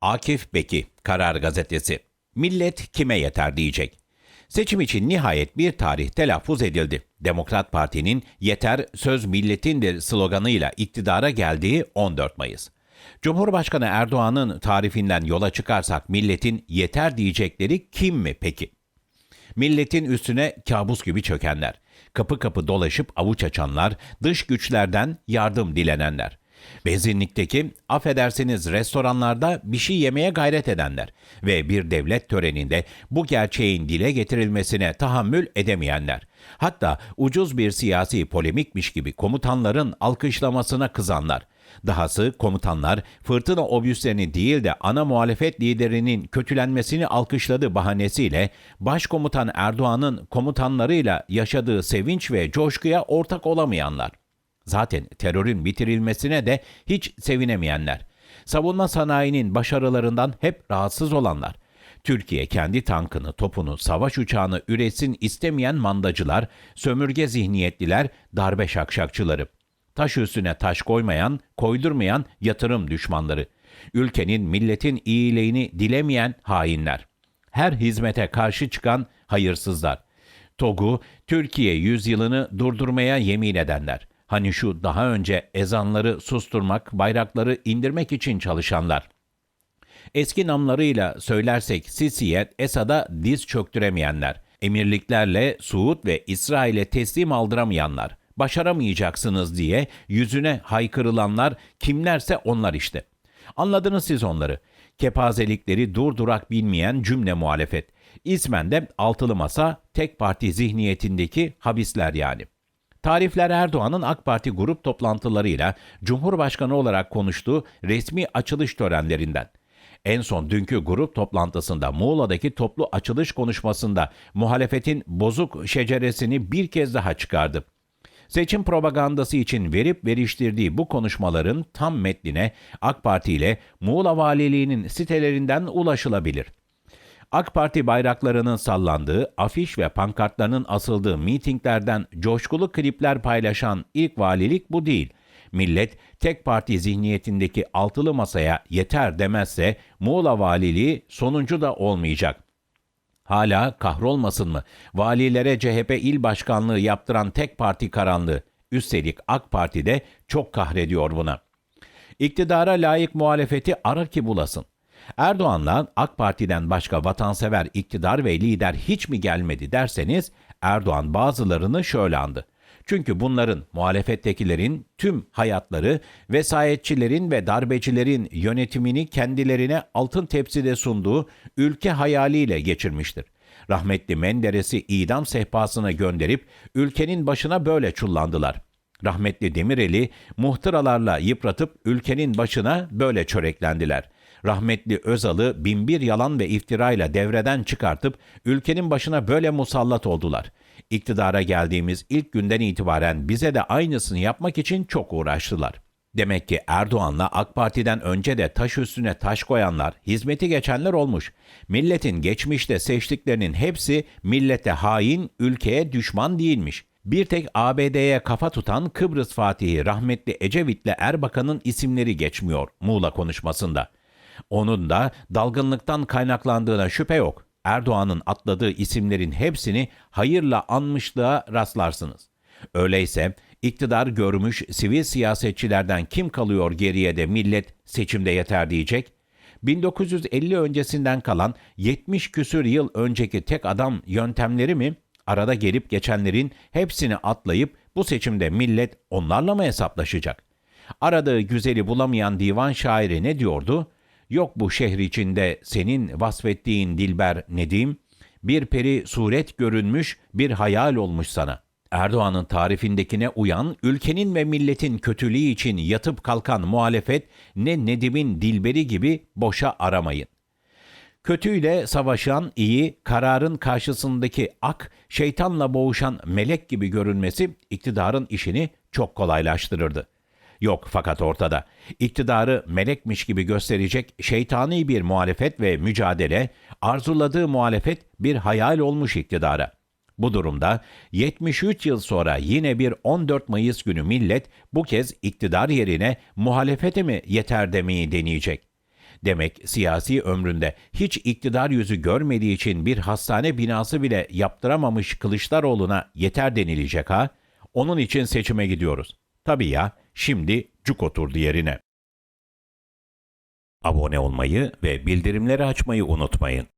Akif Beki, Karar Gazetesi. Millet kime yeter diyecek. Seçim için nihayet bir tarih telaffuz edildi. Demokrat Parti'nin yeter söz milletindir sloganıyla iktidara geldiği 14 Mayıs. Cumhurbaşkanı Erdoğan'ın tarifinden yola çıkarsak milletin yeter diyecekleri kim mi peki? Milletin üstüne kabus gibi çökenler, kapı kapı dolaşıp avuç açanlar, dış güçlerden yardım dilenenler. Benzinlikteki, affedersiniz restoranlarda bir şey yemeye gayret edenler ve bir devlet töreninde bu gerçeğin dile getirilmesine tahammül edemeyenler. Hatta ucuz bir siyasi polemikmiş gibi komutanların alkışlamasına kızanlar. Dahası komutanlar fırtına obüslerini değil de ana muhalefet liderinin kötülenmesini alkışladığı bahanesiyle Başkomutan Erdoğan'ın komutanlarıyla yaşadığı sevinç ve coşkuya ortak olamayanlar. Zaten terörün bitirilmesine de hiç sevinemeyenler. Savunma sanayinin başarılarından hep rahatsız olanlar. Türkiye kendi tankını, topunu, savaş uçağını üretsin istemeyen mandacılar, sömürge zihniyetliler, darbe şakşakçıları. Taş üstüne taş koymayan, koydurmayan yatırım düşmanları. Ülkenin, milletin iyiliğini dilemeyen hainler. Her hizmete karşı çıkan hayırsızlar. TOG'u Türkiye yüzyılını durdurmaya yemin edenler. Hani şu daha önce ezanları susturmak, bayrakları indirmek için çalışanlar. Eski namlarıyla söylersek Sisi'ye, Esad'a diz çöktüremeyenler, emirliklerle Suud ve İsrail'e teslim aldıramayanlar, başaramayacaksınız diye yüzüne haykırılanlar kimlerse onlar işte. Anladınız siz onları. Kepazelikleri durdurak bilmeyen cümle muhalefet. İsmen de altılı masa tek parti zihniyetindeki habisler yani. Tarifler Erdoğan'ın AK Parti grup toplantılarıyla Cumhurbaşkanı olarak konuştuğu resmi açılış törenlerinden. En son dünkü grup toplantısında Muğla'daki toplu açılış konuşmasında muhalefetin bozuk şeceresini bir kez daha çıkardı. Seçim propagandası için verip veriştirdiği bu konuşmaların tam metnine AK Parti ile Muğla Valiliği'nin sitelerinden ulaşılabilir. AK Parti bayraklarının sallandığı, afiş ve pankartlarının asıldığı mitinglerden coşkulu klipler paylaşan ilk valilik bu değil. Millet tek parti zihniyetindeki altılı masaya yeter demezse Muğla valiliği sonuncu da olmayacak. Hala kahrolmasın mı? Valilere CHP il başkanlığı yaptıran tek parti karanlığı. Üstelik AK Parti de çok kahrediyor buna. İktidara layık muhalefeti ara ki bulasın. Erdoğan'la AK Parti'den başka vatansever iktidar ve lider hiç mi gelmedi derseniz Erdoğan bazılarını şöyle andı. Çünkü bunların muhalefettekilerin tüm hayatları vesayetçilerin ve darbecilerin yönetimini kendilerine altın tepside sunduğu ülke hayaliyle geçirmiştir. Rahmetli Menderes'i idam sehpasına gönderip ülkenin başına böyle çullandılar. Rahmetli Demirel'i muhtıralarla yıpratıp ülkenin başına böyle çöreklendiler. Rahmetli Özal'ı binbir yalan ve iftirayla devreden çıkartıp ülkenin başına böyle musallat oldular. İktidara geldiğimiz ilk günden itibaren bize de aynısını yapmak için çok uğraştılar. Demek ki Erdoğan'la AK Parti'den önce de taş üstüne taş koyanlar, hizmeti geçenler olmuş. Milletin geçmişte seçtiklerinin hepsi millete hain, ülkeye düşman değilmiş. Bir tek ABD'ye kafa tutan Kıbrıs Fatihi rahmetli Ecevit'le Erbakan'ın isimleri geçmiyor Muğla konuşmasında. Onun da dalgınlıktan kaynaklandığına şüphe yok. Erdoğan'ın atladığı isimlerin hepsini hayırla anmışlığa rastlarsınız. Öyleyse iktidar görmüş sivil siyasetçilerden kim kalıyor geriye de millet seçimde yeter diyecek? 1950 öncesinden kalan 70 küsür yıl önceki tek adam yöntemleri mi? Arada gelip geçenlerin hepsini atlayıp bu seçimde millet onlarla mı hesaplaşacak? Aradığı güzeli bulamayan divan şairi ne diyordu? Yok bu şehir içinde senin vasfettiğin Dilber Nedim, bir peri suret görünmüş, bir hayal olmuş sana. Erdoğan'ın tarifindekine uyan, ülkenin ve milletin kötülüğü için yatıp kalkan muhalefet ne Nedim'in Dilberi gibi boşa aramayın. Kötüyle savaşan iyi, kararın karşısındaki ak, şeytanla boğuşan melek gibi görünmesi iktidarın işini çok kolaylaştırırdı yok fakat ortada. İktidarı melekmiş gibi gösterecek şeytani bir muhalefet ve mücadele, arzuladığı muhalefet bir hayal olmuş iktidara. Bu durumda 73 yıl sonra yine bir 14 Mayıs günü millet bu kez iktidar yerine muhalefete mi yeter demeyi deneyecek. Demek siyasi ömründe hiç iktidar yüzü görmediği için bir hastane binası bile yaptıramamış Kılıçdaroğlu'na yeter denilecek ha? Onun için seçime gidiyoruz. Tabii ya. Şimdi cuk oturdu yerine. Abone olmayı ve bildirimleri açmayı unutmayın.